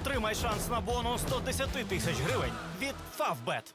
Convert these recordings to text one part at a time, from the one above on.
Отримай шанс на бонус 110 тисяч гривень від Фавбет.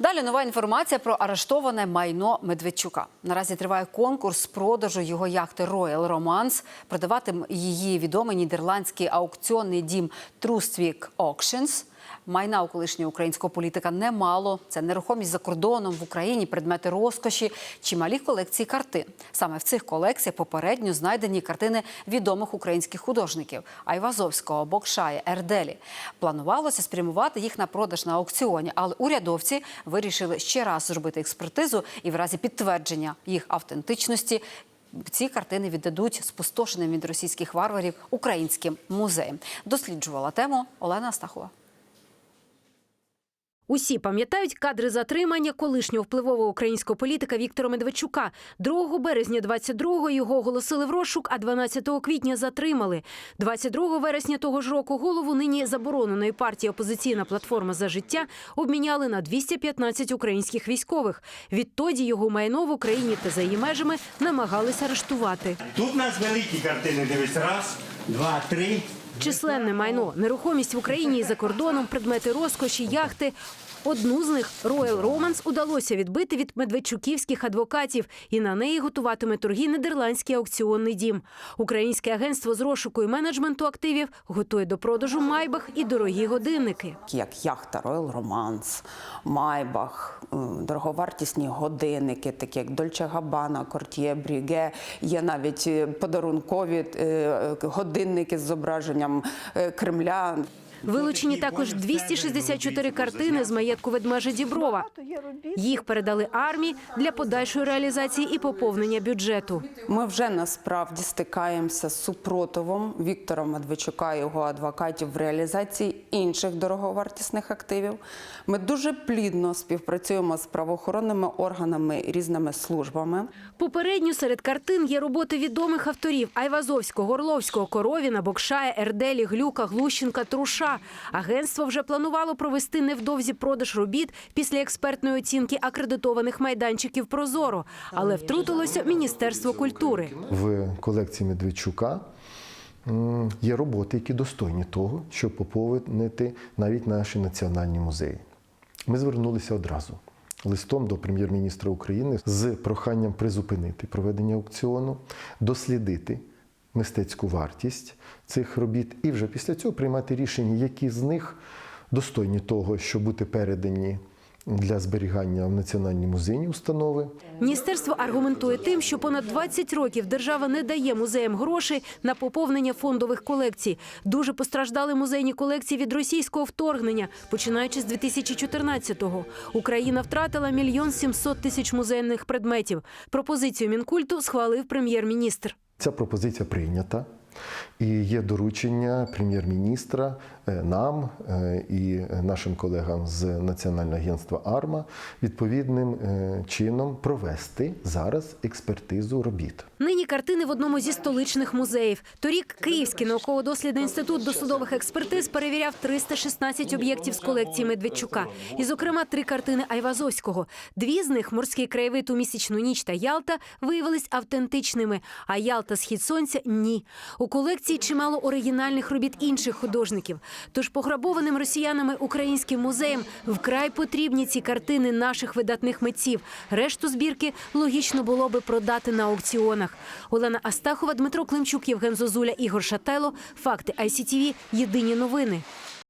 Далі нова інформація про арештоване майно Медведчука. Наразі триває конкурс з продажу його яхти Royal Romance. Продаватим її відомий нідерландський аукціонний дім Trustwick Auctions. Майна у колишнього українського політика немало. Це нерухомість за кордоном в Україні, предмети розкоші, чималі колекції картин. Саме в цих колекціях попередньо знайдені картини відомих українських художників Айвазовського, Бокшая, Ерделі. Планувалося спрямувати їх на продаж на аукціоні, але урядовці вирішили ще раз зробити експертизу і в разі підтвердження їх автентичності. Ці картини віддадуть спустошеним від російських варварів українським музеям. Досліджувала тему Олена Астахова. Усі пам'ятають кадри затримання колишнього впливового українського політика Віктора Медведчука. 2 березня 22-го його оголосили в розшук, а 12 квітня затримали. 22 вересня того ж року голову нині забороненої партії «Опозиційна платформа за життя» обміняли на 215 українських військових. Відтоді його майно в Україні та за її межами намагалися арештувати. Тут нас великі картини. Дивись, раз, два, три. Численне майно, нерухомість в Україні і за кордоном, предмети розкоші, яхти. Одну з них Royal Romance удалося відбити від медведчуківських адвокатів, і на неї готуватиме торги нідерландський аукціонний дім. Українське агентство з розшуку і менеджменту активів готує до продажу майбах і дорогі годинники. як яхта Royal Romance, Майбах, е, дороговартісні годинники, такі як Dolce Gabbana, Cartier, Breguet. Є навіть е, подарункові е, годинники з зображенням Кремля. Вилучені також 264 картини з маєтку ведмежа Діброва. Їх передали армії для подальшої реалізації і поповнення бюджету. Ми вже насправді стикаємося з супротивом Віктора Медведчука і його адвокатів в реалізації інших дороговартісних активів. Ми дуже плідно співпрацюємо з правоохоронними органами різними службами. Попередньо серед картин є роботи відомих авторів Айвазовського, Горловського, Коровіна, Бокшая, Ерделі, Глюка, Глущенка, Труша. Агентство вже планувало провести невдовзі продаж робіт після експертної оцінки акредитованих майданчиків Прозоро, але втрутилося Міністерство культури. в колекції Медведчука є роботи, які достойні того, щоб поповнити навіть наші національні музеї. Ми звернулися одразу листом до прем'єр-міністра України з проханням призупинити проведення аукціону, дослідити мистецьку вартість цих робіт і вже після цього приймати рішення, які з них достойні того, щоб бути передані для зберігання в національні музейні установи. Міністерство аргументує тим, що понад 20 rokів держава не дає музеям грошей на поповнення фондових колекцій. Дуже постраждали музейні колекції від російського вторгнення, починаючи з 2014-го. Україна втратила мільйон 700 тисяч музейних предметів. Пропозицію мінкульту схвалив прем'єр-міністр. Ця пропозиція прийнята. І є доручення прем'єр-міністра е, нам е, і нашим колегам з Національного агентства АРМА відповідним е, чином провести зараз експертизу робіт. Нині картини в одному зі столичних музеїв. Торік Київський науково-дослідний інститут досудових експертиз перевіряв 316 об'єктів з колекції Медведчука. І, зокрема, три картини Айвазовського. Дві з них морський краєвид у місячну ніч та Ялта виявились автентичними. А Ялта Схід сонця ні. У колекції чимало оригінальних робіт інших художників. Тож пограбованим росіянами українським музеям вкрай потрібні ці картини наших видатних митців. Решту збірки логічно було би продати на аукціонах. Олена Астахова, Дмитро Климчук, Євген Зозуля, Ігор Шатело. Факти ICTV. Єдині новини.